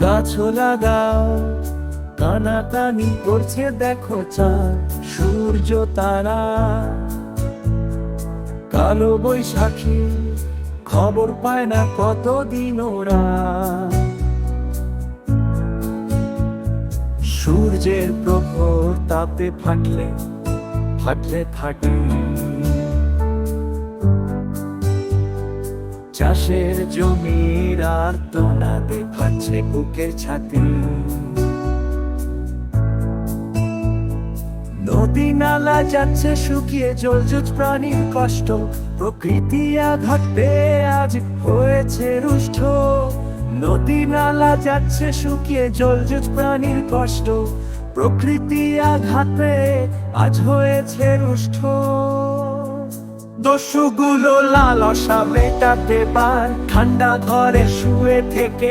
গাছ লাগাও কানাকানি করছে দেখো চাঁদ, সূর্য, তারা। কালো বৈশাখী খবর পায় না কতদিন ওরা। সূর্যের প্রখর তাপে ফাটলে ফাটলে ফাটে। চাষের জমির আর তোনা দেখাচ্ছে বুকের ছাতি। নদী নালা যাচ্ছে শুকিয়ে জলজুজ প্রাণীর কষ্ট। প্রকৃতি আঘাত আজ হয়েছে রুষ্ট। নদী নালা যাচ্ছে শুকিয়ে জলজুজ প্রাণীর কষ্ট। প্রকৃতি আঘাত আজ হয়েছে রুষ্ট। দস্যুগুলো লালসা মেটাতে পার। ঠান্ডা ঘরে শুয়ে থেকে